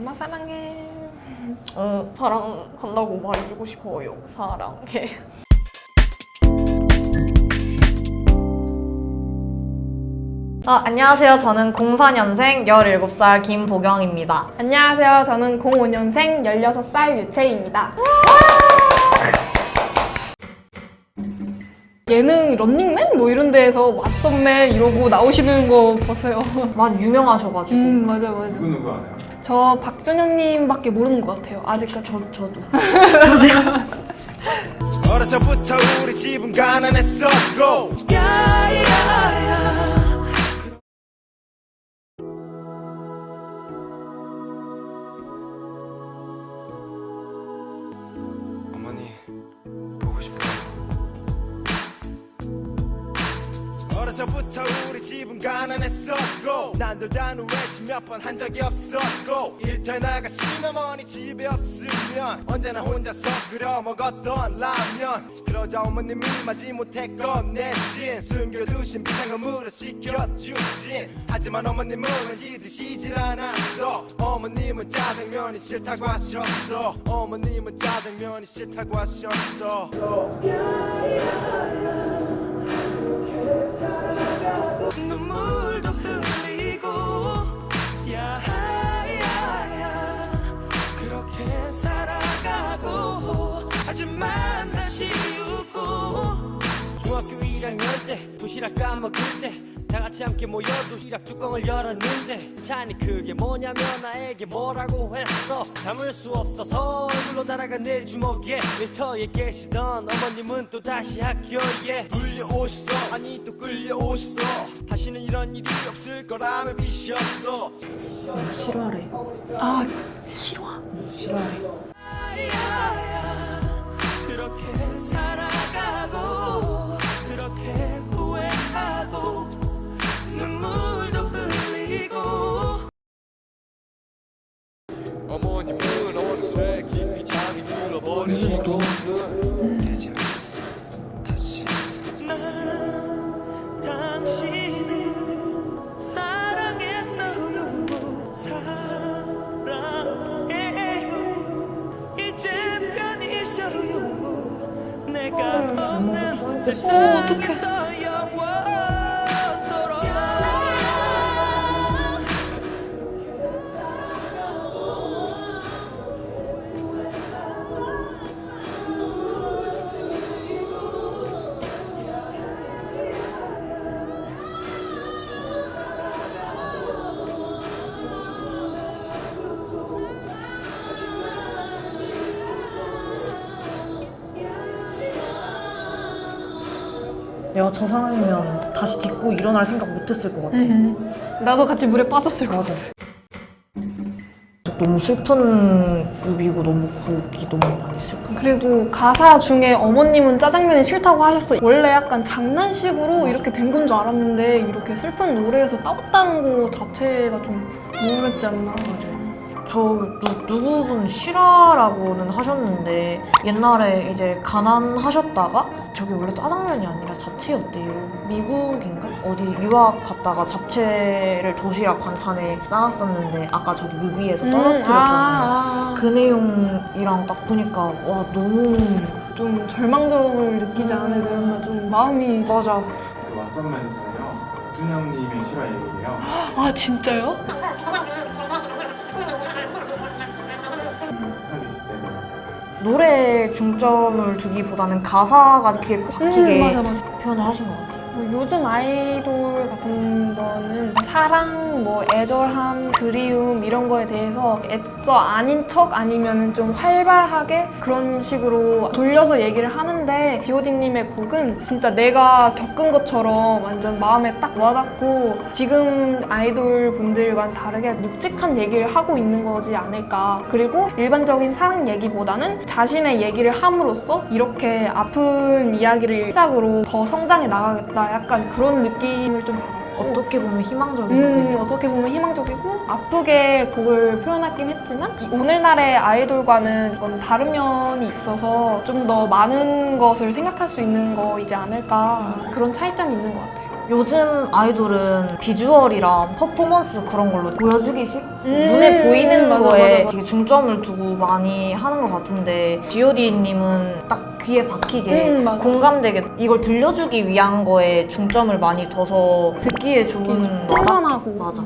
엄마 사랑해. 어, 사랑한다고 말해주고 싶어요. 사랑해. 아, 안녕하세요. 저는 04년생 17살 김보경입니다. 안녕하세요. 저는 05년생 16살 유채입니다. 예능 런닝맨 뭐 이런 데에서 왓썸맨 이러고 나오시는 거 봤어요. 많이 유명하셔가지고. 음 맞아 맞아. 누구 누구 아나요? 저 박준현님밖에 모르는 것 같아요. 아직까지. 저, 저도. 어려서 부터 우리 집은 가난했었고 어머니 어려서부터 우리 집은 가난했었고 난돌다는 외식 몇번 한 적이 없었고 일터에 나가 시어머니 집에 없으면 언제나 혼자서 끓여 먹었던 라면. 그러자 어머님이 마지 못했건 내신 숨겨두신 비상금으로 시켜주신. 하지만 어머님은 왠지 드시질 않았어. 어머님은 짜장면이 싫다고 하셨어. 어머님은 짜장면이 싫다고 하셨어 눈물 중학교 1학년 때 도시락 까먹을 때 다 같이 함께 모여 도시락 뚜껑을 열었는데 찬이 그게 뭐냐면 나에게 뭐라고 했어 참을 수 없어서 얼굴로 날아간 내 주먹에 일터에 계시던 어머님은 또 다시 학교에 불려오셨어 아니 또 끌려오셨어 다시는 이런 일이 없을 거라며 비셨어 싫어하래. 아 싫어. 싫어하래. 그렇게 살 당신을 사랑했어요 사랑해요. 이제 편히 쉬어요. 내가 없는 세상에서 내가 저 상황이면 다시 딛고 일어날 생각 못했을 것 같아. 음. 나도 같이 물에 빠졌을 것 같아. 너무 슬픈 뮤비고 너무 곡이 너무 많이 슬픈. 그리고 가사 중에 어머님은 짜장면이 싫다고 하셨어. 원래 약간 장난식으로 이렇게 된 건 줄 알았는데 이렇게 슬픈 노래에서 따왔다는 거 자체가 좀 우울했지 않나. 저 누, 누구분 실화라고는 하셨는데 옛날에 이제 가난하셨다가 저게 원래 짜장면이 아니라 잡채였대요. 미국인가? 어디 유학 갔다가 잡채를 도시락 반찬에 쌓았었는데 아까 저기 뮤비에서 음, 떨어뜨렸잖아요. 아, 아. 그 내용이랑 딱 보니까 와 너무 좀 절망적을 느끼지 않은 애들은 좀 마음이 맞아. 그 왓썸맨이잖아요. 준영님의 실화 얘기예요. 아 진짜요? 노래에 중점을 두기보다는 가사가 귀에 콕 박히게 음, 맞아 맞아. 표현을 하신 것 같아요. 뭐 요즘 아이돌 같은 거는 사랑, 뭐 애절함, 그리움 이런 거에 대해서 애써 아닌 척 아니면은 좀 활발하게 그런 식으로 돌려서 얘기를 하는데 G.O.D님의 곡은 진짜 내가 겪은 것처럼 완전 마음에 딱 와닿고 지금 아이돌 분들과는 다르게 묵직한 얘기를 하고 있는 거지 않을까. 그리고 일반적인 사랑 얘기보다는 자신의 얘기를 함으로써 이렇게 아픈 이야기를 시작으로 더 성장해 나가겠다. 약간 그런 느낌을 좀 받았고. 어떻게 보면 희망적인 음, 곡이죠. 어떻게 보면 희망적이고 아프게 곡을 표현하긴 했지만 이 오늘날의 아이돌과는 좀 다른 면이 있어서 좀 더 많은 것을 생각할 수 있는 거이지 않을까 그런 차이점이 있는 것 같아요. 요즘 아이돌은 비주얼이랑 퍼포먼스 그런 걸로 보여주기식 눈에 보이는 음, 맞아, 거에 맞아, 맞아. 되게 중점을 두고 많이 하는 것 같은데 G.O.D님은 딱 귀에 박히게 음, 맞아. 공감되게 이걸 들려주기 위한 거에 중점을 많이 둬서 듣기에 좋은 신선하고 맞아.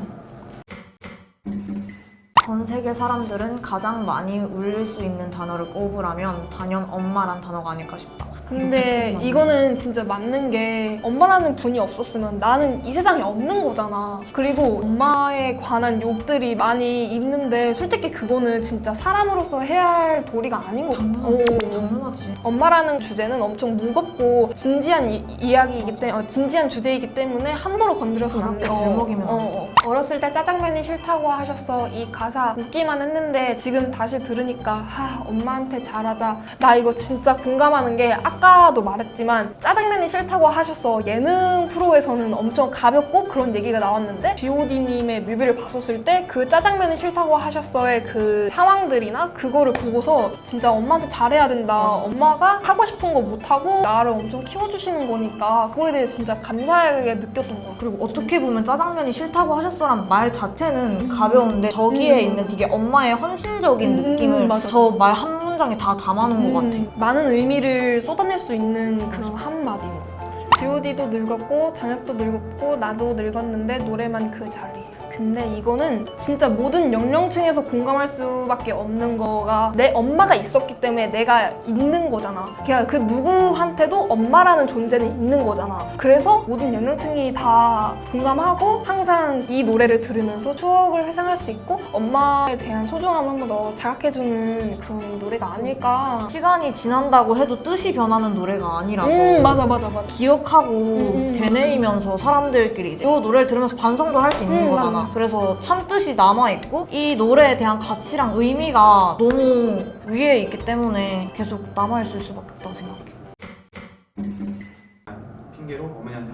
전 세계 사람들은 가장 많이 울릴 수 있는 단어를 꼽으라면 단연 엄마란 단어가 아닐까 싶다. 근데 이거는 진짜 맞는 게 엄마라는 분이 없었으면 나는 이 세상에 없는 거잖아. 그리고 엄마에 관한 욕들이 많이 있는데 솔직히 그거는 진짜 사람으로서 해야 할 도리가 아닌 것 같아. 어. 당연하지. 엄마라는 주제는 엄청 무겁고 진지한 이, 야기이기 때문에 진지한 주제이기 때문에 함부로 건드려서는 안 돼. 가볍게 들먹이면 안 어, 어. 어렸을 때 짜장면이 싫다고 하셨어. 이 가사 웃기만 했는데 지금 다시 들으니까 하, 엄마한테 잘하자. 나 이거 진짜 공감하는 게 아까도 말했지만 짜장면이 싫다고 하셨어. 예능 프로에서는 엄청 가볍고 그런 얘기가 나왔는데 G.O.D님의 뮤비를 봤었을 때 그 짜장면이 싫다고 하셨어의 그 상황들이나 그거를 보고서 진짜 엄마한테 잘해야 된다. 엄마가 하고 싶은 거 못하고 나를 엄청 키워주시는 거니까 그거에 대해 진짜 감사하게 느꼈던 것 같아. 그리고 어떻게 보면 짜장면이 싫다고 하셨어란 말 자체는 가벼운데 저기에 음. 있는 되게 엄마의 헌신적인 음, 느낌을 맞아. 저 말 한 문장에 다 담아놓은 것 같아. 음, 많은 의미를 쏟아낼 수 있는 그런 한마디인 것 같아. G.O.D도 늙었고 장혁도 늙었고 나도 늙었는데 노래만 그 자리. 근데 이거는 진짜 모든 연령층에서 공감할 수밖에 없는 거가 내 엄마가 있었기 때문에 내가 있는 거잖아. 그냥 그 누구한테도 엄마라는 존재는 있는 거잖아. 그래서 모든 연령층이 다 공감하고 항상 이 노래를 들으면서 추억을 회상할 수 있고 엄마에 대한 소중함을 한 번 더 자각해주는 그런 노래가 아닐까. 시간이 지난다고 해도 뜻이 변하는 노래가 아니라서 음 맞아 맞아 맞아. 기억하고 음. 되뇌이면서 사람들끼리 이제 이 노래를 들으면서 반성도 할 수 있는 음, 거잖아. 그래서 참 뜻이 남아있고 이 노래에 대한 가치랑 의미가 너무 위에 있기 때문에 계속 남아있을 수밖에 없다고 생각해.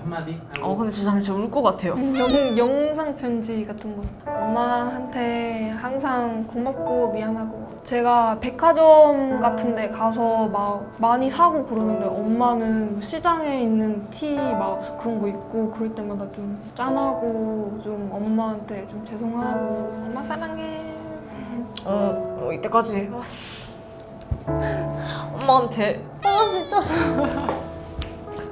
한마디 하고 어 근데 저 잠시 울 것 같아요. 음, 영, 영상 편지 같은 거. 엄마한테 항상 고맙고 미안하고. 제가 백화점 같은 데 가서 막 많이 사고 그러는데 엄마는 뭐 시장에 있는 티 막 그런 거 입고 그럴 때마다 좀 짠하고 좀 엄마한테 좀 죄송하고 엄마 사랑해. 어, 어 이때까지 아 씨 엄마한테 아 진짜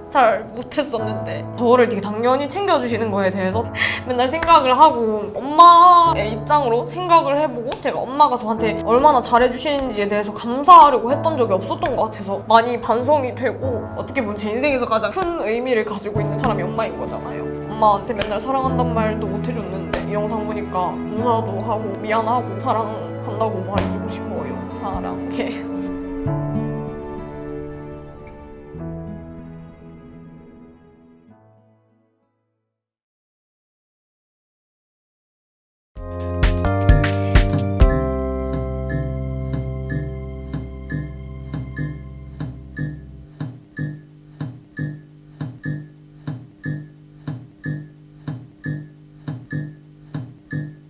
잘 못했었는데 저를 되게 당연히 챙겨주시는 거에 대해서 맨날 생각을 하고 엄마의 입장으로 생각을 해보고 제가 엄마가 저한테 얼마나 잘해주시는지에 대해서 감사하려고 했던 적이 없었던 것 같아서 많이 반성이 되고 어떻게 보면 제 인생에서 가장 큰 의미를 가지고 있는 사람이 엄마인 거잖아요. 엄마한테 맨날 사랑한단 말도 못 해줬는데 이 영상 보니까 감사도 하고 미안하고 사랑한다고 말해주고 싶어요. 사랑해